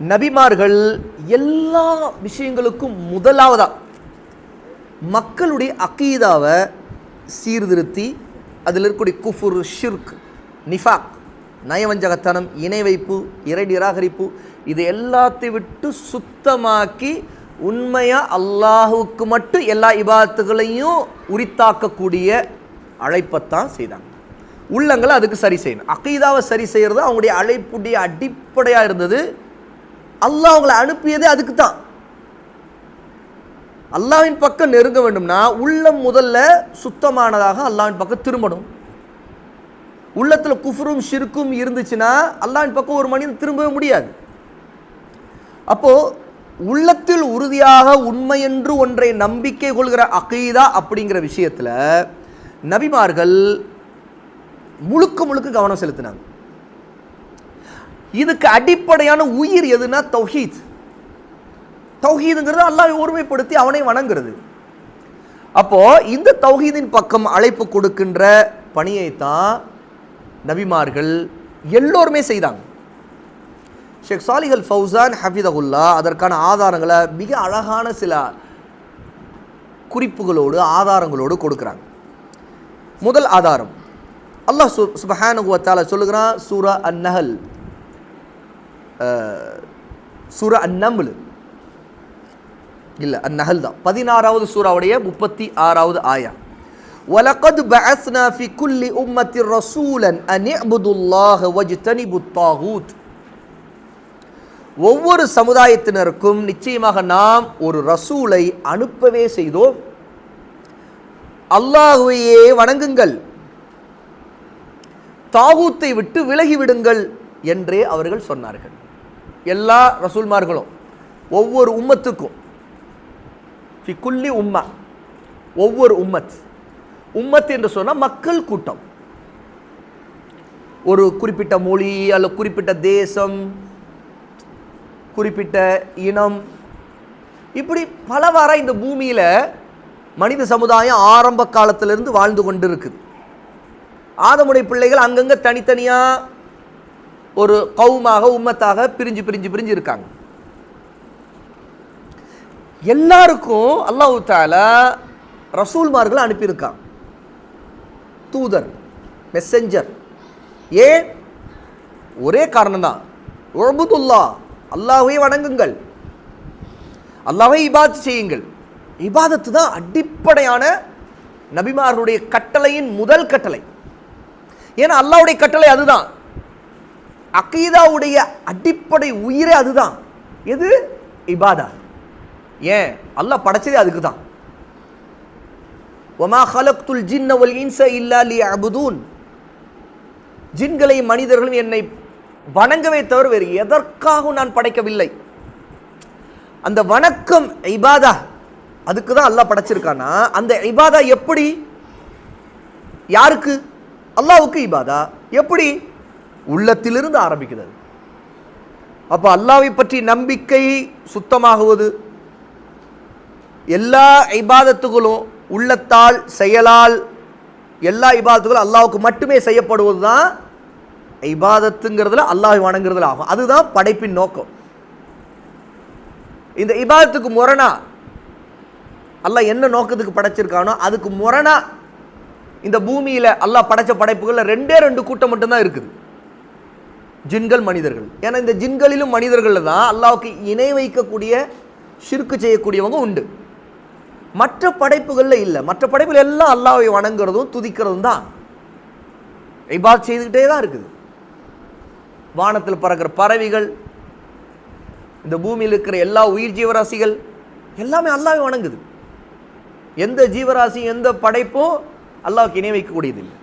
நபிமார்கள் எல்லா விஷயங்களுக்கும் முதலாவதாக மக்களுடைய அக்கீதாவை சீர்திருத்தி அதில் இருக்கக்கூடிய குஃபுர் ஷிர்க் நிஃபாக் நயவஞ்சகத்தனம் இணை வைப்பு இறை நிராகரிப்பு இது எல்லாத்தையும் விட்டு சுத்தமாக்கி உண்மையாக அல்லாஹுவுக்கு மட்டும் எல்லா இபாத்துகளையும் உரித்தாக்கக்கூடிய அழைப்பைத்தான் செய்தாங்க. உள்ளங்களை அதுக்கு சரி செய்யணும். அக்கீதாவை சரி செய்கிறது அவங்களுடைய அழைப்புடைய அடிப்படையாக இருந்தது. அல்லாஹ் அவங்களை அனுப்பியதே அதுக்கு தான் அல்லாஹ்வின் பக்கம் நெருங்க வேண்டும்னா உள்ளம் முதல்ல சுத்தமானதாக அல்லாவின் பக்கம் திரும்பணும். உள்ளத்தில் குஃப்ரும் ஷிருக்கும் இருந்துச்சுன்னா அல்லாவின் பக்கம் ஒரு மனிதன் திரும்பவே முடியாது. அப்போது உள்ளத்தில் உறுதியாக உண்மை என்று ஒன்றை நம்பிக்கை கொள்கிற அகீதா அப்படிங்கிற விஷயத்தில் நபிமார்கள் முழுக்க முழுக்க கவனம் செலுத்தினாங்க. இதுக்கு அடிப்படையான உயிர் எதுனா தௌஹீத். தௌஹீதுங்கிறது அல்லாஹ் ஒருமைப்படுத்தி அவனை வணங்குறது. அப்போ இந்த தௌஹீதின் பக்கம் அழைப்பு கொடுக்கின்ற பணியை தான் நபிமார்கள் எல்லோருமே செய்தாங்க. ஷேக் சாலிஹல் ஃபவுசான் ஹஃபிதகுல்லா அதற்கான ஆதாரங்களை மிக அழகான சில குறிப்புகளோடு ஆதாரங்களோடு கொடுக்குறாங்க. முதல் ஆதாரம். அல்லாஹ் சு சுபஹானுவத்தால சொல்லுகிறான் சூரா அந்நஹல் சூரா அந்நம்லு இல்லை அந்நஹல் தான் பதினாறாவது சூறாவுடைய முப்பத்தி ஆறாவது ஆயா وَلَقَدْ بَعَثْنَا فِي كُلِّ أُمَّةٍ رَسُولًا أَنِ اعْبُدُوا اللَّهَ وَاجْتَنِبُوا الطَّاغُوتَ ஒவ்வொரு சமுதாயத்தினருக்கும் நிச்சயமாக நாம் ஒரு ரசூலை அனுப்பவே செய்தோம் அல்லாஹுவையே வணங்குங்கள் தாகூத்தை விட்டு விலகிவிடுங்கள் என்றே அவர்கள் சொன்னார்கள் எல்லா ரசூல்மார்களும் ஒவ்வொரு உம்மத்துக்கும் ஃபி குல்லி உம்மா ஒவ்வொரு உம்மத். உம்மத் என்று சொன்னால் மக்கள் கூட்டம். ஒரு குறிப்பிட்ட மொழி அல்ல குறிப்பிட்ட தேசம் குறிப்பிட்ட இனம் இப்படி பலவாறாக இந்த பூமியில் மனித சமுதாயம் ஆரம்ப காலத்திலிருந்து வாழ்ந்து கொண்டு இருக்குது ஆதமுடைய பிள்ளைகள் அங்கங்கே தனித்தனியாக ஒரு கவுமாக உம்மத்தாக பிரிஞ்சு பிரிஞ்சு பிரிஞ்சு இருக்காங்க. எல்லாருக்கும் அல்லாஹு தாலா ரசூல்மார்களை அனுப்பியிருக்கான். தூதர் மெசஞ்சர் ஏன்? ஒரே காரணம் தான் உழபுதுல்லா அல்லாஹை வணங்குங்கள். அல்லாஹை இபாத் செய்யுங்கள். இபாதத்து தான் அடிப்படையான நபிமார்களுடைய கட்டளையின் முதல் கட்டளை. ஏன்னா அல்லாஹ்வுடைய கட்டளை அதுதான். அகீதாவுடைய அடிப்படை உயிரே அதுதான். எது? இபாதா. ஏன்? அல்லாஹ் படைச்சதே அதுக்கு தான் ஒமா ஹலக்துல் ஜின்ன வல் இன்ச இல்லா லி அபுதூன் ஜின்களை மனிதர்களும் என்னை வணங்கவே தவிர வேறு எதற்காகவும் நான் படைக்கவில்லை. அந்த வணக்கம் இபாதா அதுக்கு தான் அல்லாஹ் படைச்சிருக்கானா அந்த இபாதா எப்படி? யாருக்கு? அல்லாவுக்கு இபாதா. எப்படி? உள்ளத்திலிருந்து ஆரம்பிக்கிறது. அப்போ அல்லாவை பற்றி நம்பிக்கை சுத்தமாகுவது எல்லா இபாதத்துகளும் உள்ளத்தால் செயலால் எல்லா இபாதத்துகளும் அல்லாவுக்கு மட்டுமே செய்யப்படுவது தான் இபாதத்துங்கிறதுல அல்லாஹ் வணங்குறதுல ஆகும். அதுதான் படைப்பின் நோக்கம். இந்த இபாதத்துக்கு முரணா அல்லாஹ் என்ன நோக்கத்துக்கு படைச்சிருக்கானோ அதுக்கு முரணா இந்த பூமியில் அல்லாஹ் படைச்ச படைப்புகளில் ரெண்டே ரெண்டு கூட்டம் மட்டும்தான் இருக்குது. ஜின்கள் மனிதர்கள். ஏன்னா இந்த ஜின்களிலும் மனிதர்களில் தான் அல்லாவுக்கு இணை வைக்கக்கூடிய ஷிர்க்கு செய்யக்கூடியவங்க உண்டு. மற்ற படைப்புகளில் இல்லை. மற்ற படைப்புகள் எல்லாம் அல்லாவை வணங்குறதும் துதிக்கிறதும் தான். இபாத் செய்துக்கிட்டே தான் இருக்குது. வானத்தில் பறக்கிற பறவைகள் இந்த பூமியில் இருக்கிற எல்லா உயிர் ஜீவராசிகள் எல்லாமே அல்லாஹ்வை வணங்குது. எந்த ஜீவராசி எந்த படைப்பும் அல்லாவுக்கு இணை வைக்கக்கூடியதில்லை.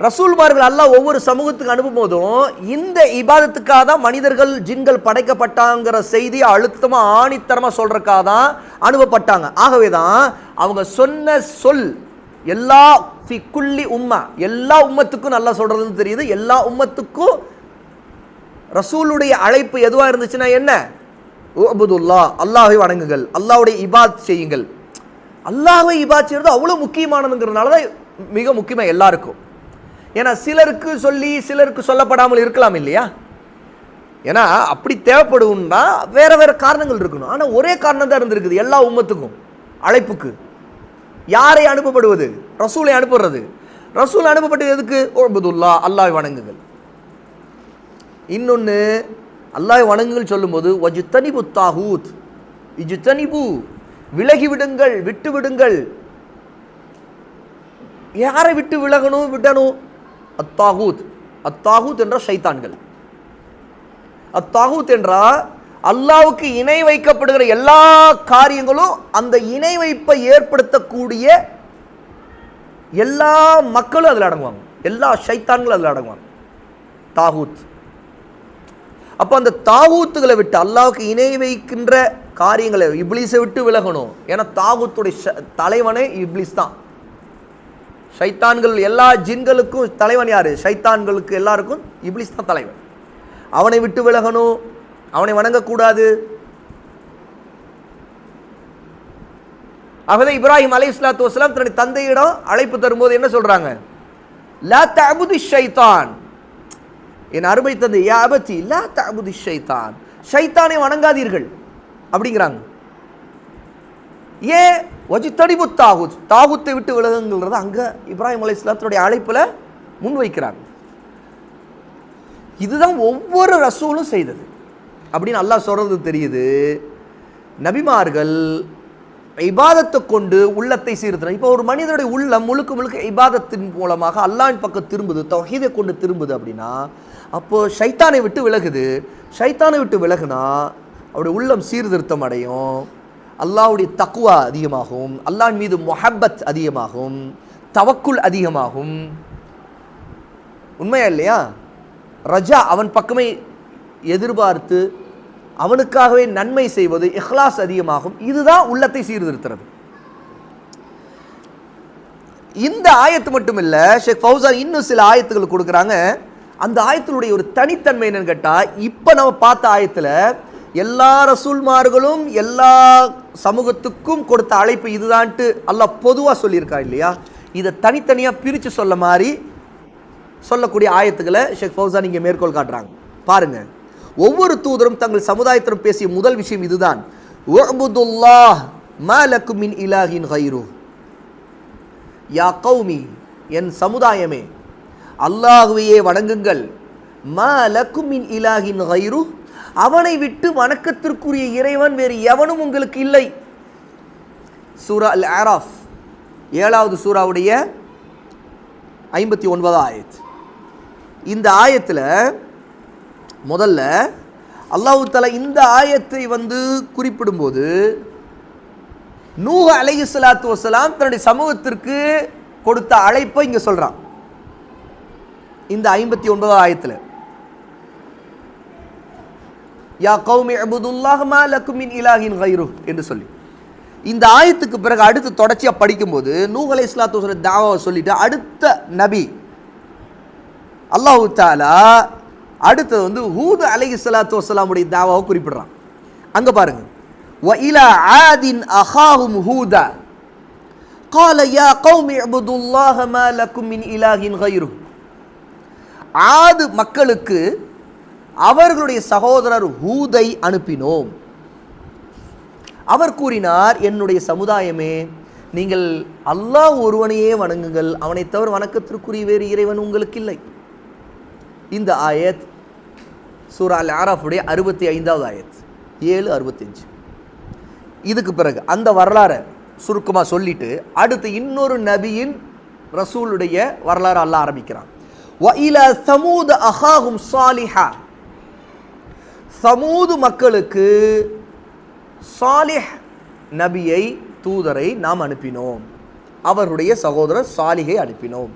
ரசூல்மார்கள் அல்லாஹ் ஒவ்வொரு சமூகத்துக்கு அனுப்பும் போதும் இந்த இபாதத்துக்காக தான் மனிதர்கள் ஜின்கள் படைக்கப்பட்டாங்கிற செய்தியை அழுத்தமாக ஆணித்தரமாக சொல்கிறக்காக தான் அனுப்பப்பட்டாங்க. ஆகவே தான் அவங்க சொன்ன சொல் எல்லா ஃபிக்குள்ளி உம்மா எல்லா உம்மத்துக்கும் நல்லா சொல்கிறதுன்னு தெரியுது. எல்லா உம்மத்துக்கும் ரசூலுடைய அழைப்பு எதுவாக இருந்துச்சுன்னா என்ன? உபுதுல்லா அல்லாஹை வணங்குங்கள் அல்லாஹ்வுடைய இபாத் செய்யுங்கள். அல்லாஹை இபாத் செய்கிறது அவ்வளோ முக்கியமானதுங்கிறதுனால தான் மிக முக்கியமாக எல்லாருக்கும். ஏன்னா சிலருக்கு சொல்லி சிலருக்கு சொல்லப்படாமல் இருக்கலாம் இல்லையா? ஏன்னா அப்படி தேவைப்படும்னா வேறு வேறு காரணங்கள் இருக்கணும். ஆனால் ஒரே காரணம் தான் இருந்திருக்குது எல்லா உம்மத்துக்கும். அழைப்புக்கு. யாரை அனுப்பப்படுவது? ரசூலை அனுப்புறது. ரசூல் அனுப்பப்பட்டது எதுக்கு? ஓபதுல்லா அல்லாஹ் வணங்குங்கள். இன்னொன்று அல்லாஹ் வணங்குங்கள் சொல்லும்போது வஜுத்தனிபு தாகூத் இஜுத்தனிபு விலகி விடுங்கள் விட்டு விடுங்கள் யாரை விட்டு விலகணும்? விடணும். அத்தாகூத். அத்தாகூத் என்ற ஷைத்தான்கள். அத்தாகூத் என்றால் அல்லாவுக்கு இணை வைக்கப்படுகிற எல்லா காரியங்களும் அந்த இணை வைப்பை ஏற்படுத்தக்கூடிய எல்லா மக்களும் அதில் அடங்குவாங்க. எல்லா ஷைத்தான்களும் அதில் அடங்குவாங்க. தாகூத். அப்போ அந்த தாகூத்துகளை விட்டு அல்லாவுக்கு இணை வைக்கின்ற காரியங்களை இப்ளீஸை விட்டு விலகணும். ஏன்னா தாகூத்துடைய ஷ- தலைவனே இப்ளீஸ் தான். ஷைத்தான்கள் எல்லா ஜின்களுக்கும் தலைவன் யார்? ஷைத்தான்களுக்கு எல்லாருக்கும் இப்ளிஸ் தான் தலைவன். அவனை விட்டு விலகணும் அவனை வணங்கக்கூடாது. ஆகவே இப்ராஹிம் அலை இஸ்லாத்து வஸ்லாம் தன்னுடைய தந்தையிடம் அழைப்பு தரும்போது என்ன சொல்கிறாங்க லா தபுதி ஷைத்தான். என் அருமை தந்தை யா அபத்தி லா தபுதி ஷைத்தான். ஷைத்தானை வணங்காதீர்கள். அப்படிங்கிறாங்க. ஏன் வஜி தடிபு தாகுத். தாகுத்தை விட்டு விலகுங்கிறத அங்கே இப்ராஹிம் அலி இஸ்லாத்தினுடைய அழைப்பில் முன்வைக்கிறாங்க. இதுதான் ஒவ்வொரு ரசூலும் செய்தது. அப்படின்னு அல்லாஹ் சொல்கிறது தெரியுது. நபிமார்கள் இபாதத்தை கொண்டு உள்ளத்தை சீர்திருத்தம் இப்போ ஒரு மனிதனுடைய உள்ளம் முழுக்க முழுக்க இபாதத்தின் மூலமாக அல்லாஹின் பக்கம் திரும்புது தொகையை கொண்டு திரும்புது அப்படின்னா அப்போ ஷைத்தானை விட்டு விலகுது. ஷைத்தானை விட்டு விலகுனா அவருடைய உள்ளம் சீர்திருத்தம் அடையும். அல்லாஹ்வுடைய தக்குவா அதிகமாகும். அல்லாஹ் மீது மொஹப்பத் அதிகமாகும். தவக்குள் அதிகமாகும். உண்மையா இல்லையா? ரஜா அவன் பக்கமே எதிர்பார்த்து அவனுக்காகவே நன்மை செய்வது இஹ்லாஸ் அதிகமாகும். இதுதான் உள்ளத்தை சீர்திருத்துறது. இந்த ஆயத்து மட்டும் இல்ல ஷேக் ஃபௌசான் இன்னும் சில ஆயத்துகள் கொடுக்குறாங்க. அந்த ஆயத்தினுடைய ஒரு தனித்தன்மை என்னன்னு கேட்டால் இப்போ நம்ம பார்த்த ஆயத்தில் எல்லா ரசூல்மார்களும் எல்லா சமூகத்துக்கும் கொடுத்த அழைப்பு இதுதான்ட்டு அல்லாஹ் பொதுவாக சொல்லியிருக்கா இல்லையா? இதை தனித்தனியாக பிரித்து சொல்ல மாதிரி சொல்லக்கூடிய ஆயத்துக்களை ஷேக் ஃபௌசான் இங்கே மேற்கோள் காட்டுறாங்க. பாருங்கள் ஒவ்வொரு தூதரும் தங்கள் சமுதாயத்திடம் பேசிய முதல் விஷயம் இதுதான். உஅ்புதுல்லாஹ் மா மின் இலாஹின் ஹைரு யா கௌமி என் சமுதாயமே அல்லாஹுவையே வணங்குங்கள். மா மின் இலாஹின் ஹைரு அவனை விட்டு வணக்கத்திற்குரிய இறைவன் வேறு எவனும் உங்களுக்கு இல்லை. சூரா அல் ஆராஃப் ஏழாவது சூராவுடைய ஐம்பத்தி ஒன்பதாம் ஆயத். இந்த ஆயத்தில் முதல்ல அல்லாஹு தலா இந்த ஆயத்தை வந்து குறிப்பிடும்போது நூஹ அலைஹி சலாத்து வசலாம் தன்னுடைய சமூகத்திற்கு கொடுத்த அழைப்பை இங்கே சொல்கிறான் இந்த ஐம்பத்தி ஒன்பதாம் ஆயத்தில். யா கௌமி அபுதுல்லாஹ் மா லக்கும் மின் இலாஹின் கைரு என்று சொல்லி இந்த ஆயத்துக்கு பிறகு அடுத்து தொடர்ச்சியாக படிக்கும்போது நூஹ் அலை இஸ்லாத்து வஸலாம் தாவாவை சொல்லிட்டு அடுத்த நபி அல்லாஹு தாலா அடுத்தது வந்து ஹூத் அலைஹி ஸலாத்து வஸலாமுடைய தாவாவை குறிப்பிடுறான் அங்க பாருங்க வ இலா ஆதின் அஹாஹும் ஹூதா قال يا قوم اعبدوا الله ما لكم من إله غيره ஆது மக்களுக்கு அவர்களுடைய சகோதரர் ஹூதை அனுப்பினோம். அவர் கூறினார் என்னுடைய சமுதாயமே நீங்கள் அல்லாஹ் ஒருவனையே வணங்குங்கள். அவனை தவிர வணக்கத்திற்குரிய வேறு இறைவன் உங்களுக்கு இல்லை. இந்த ஆயத் சூரா அல் ஆராஃபுடைய அறுபத்தி ஐந்தாவது ஆயத். ஏழு அறுபத்தஞ்சு இதுக்கு பிறகு அந்த வரலாறை சுருக்கமாக சொல்லிட்டு அடுத்து இன்னொரு நபியின் ரசூலுடைய வரலாறு அல்ல ஆரம்பிக்கிறான். வ இல சமூத அஹாகும் சாலிஹா. சமூது மக்களுக்கு சாலிஹ் நபியை தூதரை நாம் அனுப்பினோம். அவருடைய சகோதரர் சாலிகை அனுப்பினோம்.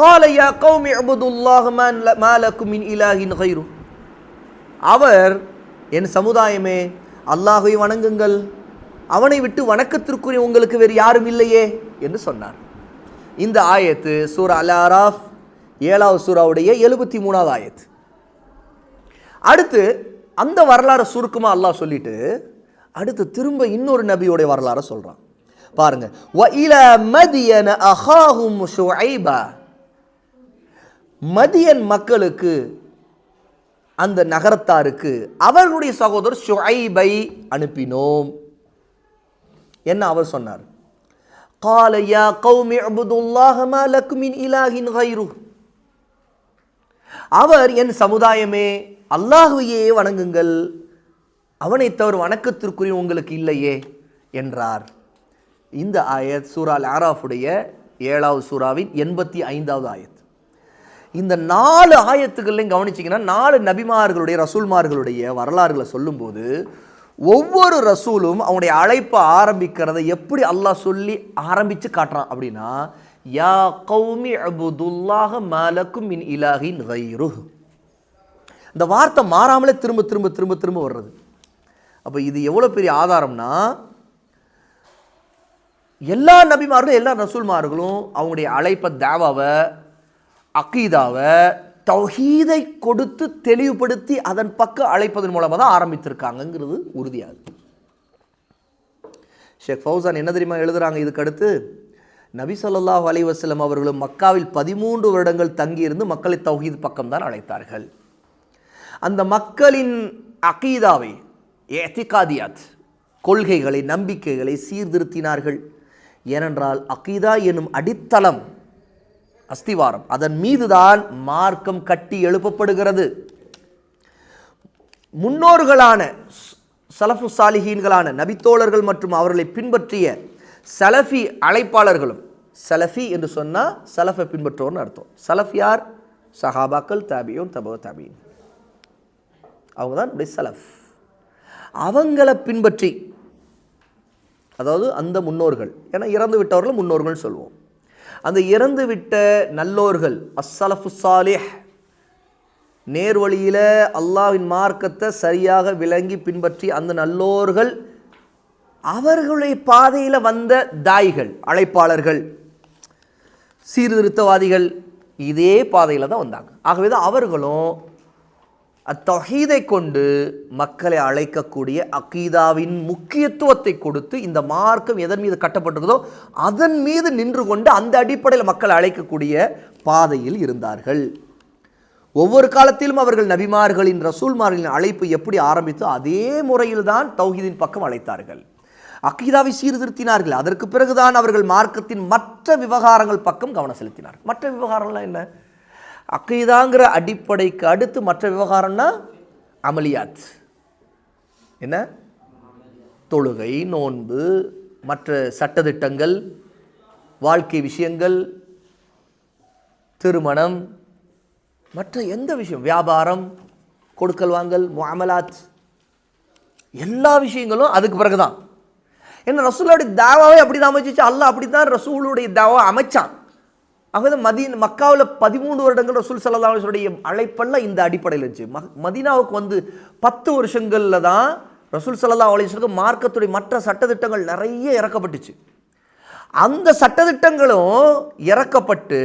காலையா கௌமி அபுதுல்லாஹ் மாலக்குமின் இலாஹின் ஹைரு அவர் என் சமுதாயமே அல்லாஹை வணங்குங்கள். அவனை விட்டு வணக்கத்திற்குரிய உங்களுக்கு வேறு யாரும் இல்லையே என்று சொன்னார். இந்த ஆயத்து சூரா அல் ஆராஃப் ஏழாவது சூராவுடைய எழுபத்தி மூணாவது ஆயத்து. அடுத்து அந்த வரலாறை சுருக்கமாக அல்லாஹ் சொல்லிட்டு அடுத்து திரும்ப இன்னொரு நபியோடைய வரலாறை சொல்றான் பாருங்க وَإِلَى مَدْيَنَ أَخَاهُمْ شُعَيْبًا மதியன் மக்களுக்கு அந்த நகரத்தாருக்கு அவர்களுடைய சகோதரர் ஷுஐபை அனுப்பினோம் என்ன அவர் சொன்னார் قال يا قوم اعبدوا الله ما لكم من إله غيره அவர் என் சமுதாயமே அல்லாஹுவையே வணங்குங்கள். அவனை தவிர வணக்கத்திற்குரிய உங்களுக்கு இல்லையே என்றார். இந்த ஆயத் சூரா ஆராஃபுடைய ஏழாவது சூறாவின் எண்பத்தி ஐந்தாவது ஆயத். இந்த நாலு ஆயத்துக்கள்லையும் கவனிச்சிங்கன்னா நாலு நபிமார்களுடைய ரசூல்மார்களுடைய வரலாறுகளை சொல்லும்போது ஒவ்வொரு ரசூலும் அவனுடைய அழைப்பை ஆரம்பிக்கிறதை எப்படி அல்லாஹ் சொல்லி ஆரம்பித்து காட்டுறான் அப்படின்னா யா கௌமி அபுதுல்லாஹ மலக்கும் மின் இலாகின் கைரு இந்த வார்த்தை மாறாமலே திரும்ப திரும்ப திரும்ப திரும்ப வர்றது. அப்போ இது எவ்வளோ பெரிய ஆதாரம்னா எல்லா நபிமார்களும் எல்லா ரசூல்மார்களும் அவங்களுடைய அழைப்பை தேவாவை அக்கீதாவை தௌஹீதை கொடுத்து தெளிவுபடுத்தி அதன் பக்கம் அழைப்பதன் மூலமாக தான் ஆரம்பித்திருக்காங்கங்கிறது உறுதியாகுது. ஷேக் ஃபௌசான் என்ன தெரியுமா எழுதுகிறாங்க இதுக்கு அடுத்து? நபி ஸல்லல்லாஹு அலைவாஸ்லம் அவர்களும் மக்காவில் பதிமூன்று வருடங்கள் தங்கியிருந்து மக்களை தௌஹீத் பக்கம்தான் அழைத்தார்கள். அந்த மக்களின் அகீதாவை ஏத்திகாதியாத் கொள்கைகளை நம்பிக்கைகளை சீர்திருத்தினார்கள். ஏனென்றால் அகீதா எனும் அடித்தளம் அஸ்திவாரம் அதன் மீதுதான் மார்க்கம் கட்டி எழுப்பப்படுகிறது. முன்னோர்களான சலஃபு சாலிஹீன்களான நபித்தோழர்கள் மற்றும் அவர்களை பின்பற்றிய சலஃபி அழைப்பாளர்களும் சலஃபி என்று சொன்னால் சலஃபை பின்பற்றுவோர்னு அர்த்தம். சலஃப் யார்? சஹாபாக்கள் தாபியும் தபோ தாபியும் அவங்க தான் நம்முடைய சலஃப். அவங்கள பின்பற்றி அதாவது அந்த முன்னோர்கள் ஏன்னா இறந்து விட்டவர்கள் முன்னோர்கள் சொல்லுவோம். அந்த இறந்து விட்ட நல்லோர்கள் அஸ்ஸலஃபு சாலிஹ் நேர்வழியில் அல்லாஹ்வின் மார்க்கத்தை சரியாக விளங்கி பின்பற்றி அந்த நல்லோர்கள் அவர்களுடைய பாதையில் வந்த தாய்கள் அழைப்பாளர்கள் சீர்திருத்தவாதிகள் இதே பாதையில் தான் வந்தாங்க. ஆகவே தான் அவர்களும் அத்தொகீதை கொண்டு மக்களை அழைக்கக்கூடிய அகீதாவின் முக்கியத்துவத்தை கொடுத்து இந்த மார்க்கம் எதன் மீது கட்டப்பட்டிருக்கிறதோ அதன் மீது நின்று கொண்டு அந்த அடிப்படையில் மக்களை அழைக்கக்கூடிய பாதையில் இருந்தார்கள். ஒவ்வொரு காலத்திலும் அவர்கள் நபிமார்களின் ரசூல்மார்களின் அழைப்பு எப்படி ஆரம்பித்தோ அதே முறையில் தான் தௌஹீதின் பக்கம் அழைத்தார்கள். அக்கீதாவை சீர்திருத்தினார்கள். அதற்கு பிறகுதான் அவர்கள் மார்க்கத்தின் மற்ற விவகாரங்கள் பக்கம் கவனம் செலுத்தினார் மற்ற விவகாரம்லாம் என்ன? அக்கீதாங்கிற அடிப்படைக்கு அடுத்து மற்ற விவகாரம்னா அமலியாத் என்ன? தொழுகை நோன்பு மற்ற சட்டத்திட்டங்கள் வாழ்க்கை விஷயங்கள் திருமணம் மற்ற எந்த விஷயம்? வியாபாரம் கொடுக்கல் வாங்கல் முஅமலாத். எல்லா விஷயங்களும் அதுக்கு பிறகுதான். ஏன்னா ரசூலுடைய தாவாவே அப்படி தான் அமைச்சிச்சு. அல்லாஹ் அப்படி தான் ரசூலுடைய தாவா அமைச்சான். ஆகவே மதீன் மக்காவில் பதிமூணு வருடங்கள் ரசூல் சல்லாஹுடைய அழைப்பெல்லாம் இந்த அடிப்படையில் இருந்துச்சு. ம மதீனாவுக்கு வந்து பத்து வருஷங்களில் தான் ரசூல் சல்லா அலிஸ்வருக்கு மார்க்கத்துடைய மற்ற சட்டதிட்டங்கள் நிறைய இறக்கப்பட்டுச்சு. அந்த சட்டத்திட்டங்களும் இறக்கப்பட்டு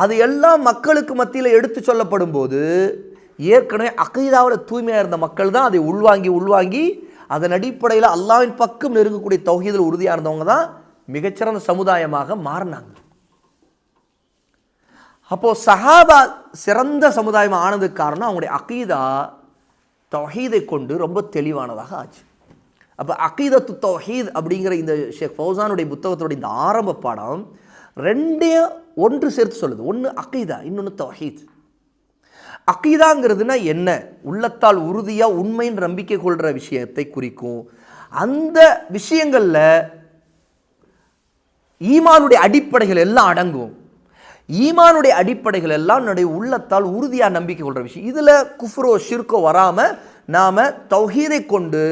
அது எல்லாம் மக்களுக்கு மத்தியில் எடுத்து சொல்லப்படும் போது ஏற்கனவே அகைதாவில் தூய்மையாக இருந்த மக்கள் தான் அதை உள்வாங்கி உள்வாங்கி அதன் அடிப்படையில் அல்லாவின் பக்கம் நெருங்கக்கூடிய தௌஹீதில் உறுதியாக இருந்தவங்க தான் மிகச்சிறந்த சமுதாயமாக மாறினாங்க. அப்போது சஹாபா சிறந்த சமுதாயம் ஆனதுக்கு காரணம் அவங்களுடைய அகீதா தௌஹீதை கொண்டு ரொம்ப தெளிவானதாக ஆச்சு. அப்போ அகீதத்து தொஹீத் அப்படிங்கிற இந்த ஷேக் ஃபௌசானுடைய புத்தகத்தினுடைய இந்த ஆரம்ப பாடம் ரெண்டையும் ஒன்று சேர்த்து சொல்லுது. ஒன்று அகீதா இன்னொன்று தொஹீத். அக்கீதாங்கிறதுனா என்ன? உள்ளத்தால் உறுதியாக உண்மைன்னு நம்பிக்கை கொள்கிற விஷயத்தை குறிக்கும். அந்த விஷயங்களில் ஈமானுடைய அடிப்படைகள் எல்லாம் அடங்கும். ஈமானுடைய அடிப்படைகள் எல்லாம் என்னுடைய உள்ளத்தால் உறுதியாக நம்பிக்கை கொள்கிற விஷயம். இதில் குஃப்ரோ ஷிர்கோ வராமல் நாம் தௌஹீதை கொண்டு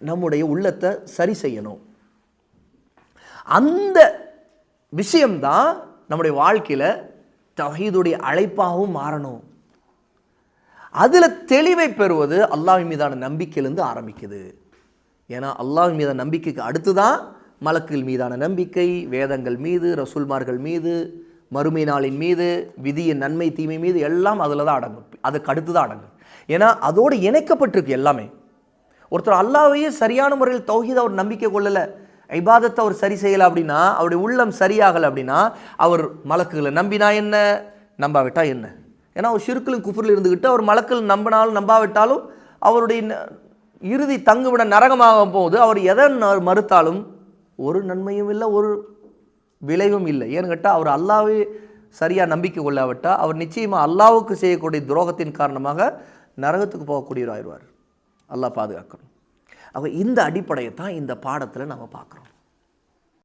நம்முடைய உள்ளத்தை சரி செய்யணும். அந்த விஷயம்தான் நம்முடைய வாழ்க்கையில் தௌஹீதுடைய அழைப்பாகவும் மாறணும். அதில் தெளிவை பெறுவது அல்லாஹ்வின் மீதான நம்பிக்கையிலிருந்து ஆரம்பிக்குது. ஏன்னா அல்லாஹ் மீதான நம்பிக்கைக்கு அடுத்து தான் மலக்குகள் மீதான நம்பிக்கை வேதங்கள் மீது ரசூல்மார்கள் மீது மறுமை நாளின் மீது விதியின் நன்மை தீமை மீது எல்லாம் அதில் தான் அடங்கும். அதுக்கு அடுத்து தான் அடங்கும். ஏன்னா அதோடு இணைக்கப்பட்டிருக்கு எல்லாமே. ஒருத்தர் அல்லாவையே சரியான முறையில் தௌஹீத் அவர் நம்பிக்கை கொள்ளலை ஐபாதத்தை அவர் சரி செய்யலை அப்படின்னா அவருடைய உள்ளம் சரியாகலை அப்படின்னா அவர் மலக்குகளை நம்பினா என்ன? நம்பாவிட்டா என்ன? ஏன்னா அவர் ஷிருக்கிலும் குஃபரில் இருந்துக்கிட்டு அவர் மலக்கில் நம்பினாலும் நம்பாவிட்டாலும் அவருடைய ந- இறுதி தங்குவிட நரகமாக போகுது. அவர் எதை ந- மறுத்தாலும் ஒரு நன்மையும் இல்லை ஒரு விளைவும் இல்லை. ஏன்னு கேட்டால் அவர் அல்லாவே சரியாக நம்பிக்கை கொள்ளாவிட்டால் அவர் நிச்சயமாக அல்லாவுக்கு செய்யக்கூடிய துரோகத்தின் காரணமாக நரகத்துக்கு போகக்கூடியவர் ஆயிடுவார் அல்லாஹ் பாதுகாக்கணும். அப்போ இந்த அடிப்படையை தான் இந்த பாடத்தில் நம்ம பார்க்குறோம்.